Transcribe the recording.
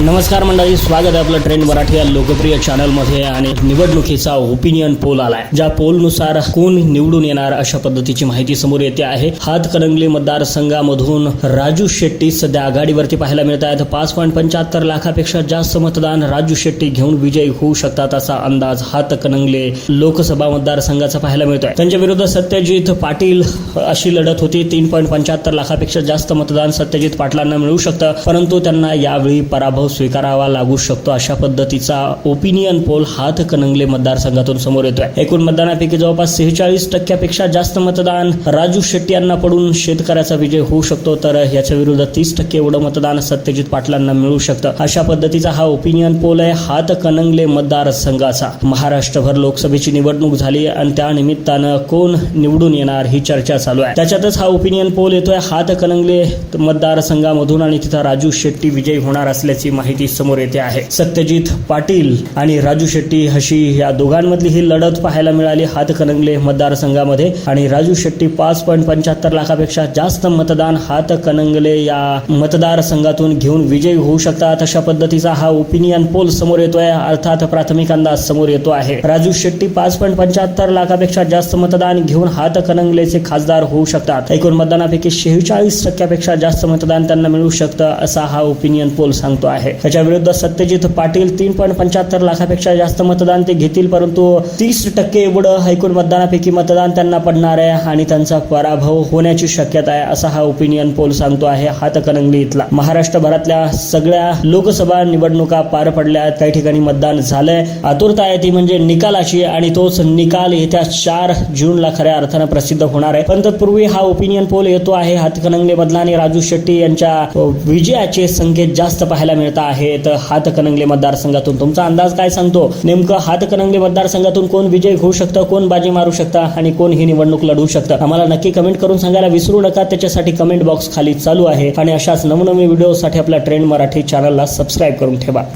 नमस्कार मंडळी स्वागत आहे आपलं ट्रेंड मराठी या लोकप्रिय चॅनलमध्ये आणि निवडणुकीचा ओपिनियन पोल आलाय. ज्या पोलनुसार कोण निवडून येणार अशा पद्धतीची माहिती समोर येते आहे. हातकणंगले मतदारसंघामधून राजू शेट्टी सध्या आघाडीवरती पाहायला मिळत आहेत. पाच पॉईंट पंच्याहत्तर लाखापेक्षा जास्त मतदान राजू शेट्टी घेऊन विजयी होऊ शकतात असा अंदाज हातकणंगले लोकसभा मतदारसंघाचा पाहायला मिळतोय. त्यांच्या विरुद्ध सत्यजित पाटील अशी लढत होती. तीन पॉईंट पंच्याहत्तर लाखापेक्षा जास्त मतदान सत्यजित पाटलांना मिळू शकतं परंतु त्यांना यावेळी पराभव स्वीकारावा लागू शकतो अशा पद्धतीचा ओपिनियन पोल हातकणंगले मतदारसंघातून समोर येतोय. एकूण मतदानापैकी जवळपास सेहेचाळीस टक्क्यापेक्षा जास्त मतदान राजू शेट्टी यांना पडून शेतकऱ्याचा विजय होऊ शकतो तर याच्या विरुद्ध तीस टक्के एवढं मतदान सत्यजित पाटलांना मिळू शकतं. अशा पद्धतीचा हा ओपिनियन पोल आहे. हातकणंगले मतदारसंघाचा. महाराष्ट्रभर लोकसभेची निवडणूक झाली आणि त्या निमित्तानं कोण निवडून येणार ही चर्चा चालू आहे. त्याच्यातच हा ओपिनियन पोल येतोय. हातकणंगले मतदारसंघामधून आणि तिथं राजू शेट्टी विजयी होणार असल्याची माहिती समोर येते आहे. सत्यजित पाटील आणि राजू शेट्टी हशी या दोघांमधली ही लढत पाहायला मिळाली. हातकणंगले मतदारसंघामध्ये. आणि राजू शेट्टी पाच पॉईंट पंच्याहत्तर लाखापेक्षा जास्त मतदान हातकणंगले या मतदारसंघातून घेऊन विजयी होऊ शकतात अशा पद्धतीचा हा ओपिनियन पोल समोर येतोय. अर्थात प्राथमिक अंदाज समोर येतो आहे. राजू शेट्टी पाच पॉईंट पंच्याहत्तर लाखापेक्षा जास्त मतदान घेऊन हातकणंगलेचे खासदार होऊ शकतात. एकूण मतदानापैकी शेहेचाळीस टक्क्यापेक्षा जास्त मतदान त्यांना मिळू शकतं असा हा ओपिनियन पोल सांगतो आहे. त्याच्या विरुद्ध सत्यजित पाटील तीन पॉईंट पंच्याहत्तर लाखापेक्षा जास्त मतदान ते घेतील परंतु तीस टक्के एवढं हायकोर्ट मतदानापैकी मतदान त्यांना पडणार आहे आणि त्यांचा पराभव होण्याची शक्यता आहे असा हा ओपिनियन पोल सांगतो आहे हातकणंगली इथला. महाराष्ट्रभरातल्या सगळ्या लोकसभा निवडणुका पार पडल्या आहेत. काही ठिकाणी मतदान झालंय. आतुरता आहे ती म्हणजे निकालाची आणि तोच निकाल येत्या चार जूनला खऱ्या अर्थानं प्रसिद्ध होणार आहे. पण तत्पूर्वी हा ओपिनियन पोल येतो आहे हातकणंगले मधला आणि राजू शेट्टी यांच्या विजयाचे संकेत जास्त पाहायला नेता आहेत. हातकणंगले मतदारसंघातून तुमचा अंदाज काय सांगतो? नेमकं हातकणंगले मतदारसंघातून कोण विजय होऊ शकतं? कोण बाजी मारू शकता? आणि कोण ही निवडणूक लढवू शकतं? आम्हाला नक्की कमेंट करून सांगायला विसरू नका. त्याच्यासाठी कमेंट बॉक्स खाली चालू आहे. आणि अशाच नवनवीन व्हिडिओसाठी आपल्या ट्रेंड मराठी चॅनलला सबस्क्राईब करून ठेवा.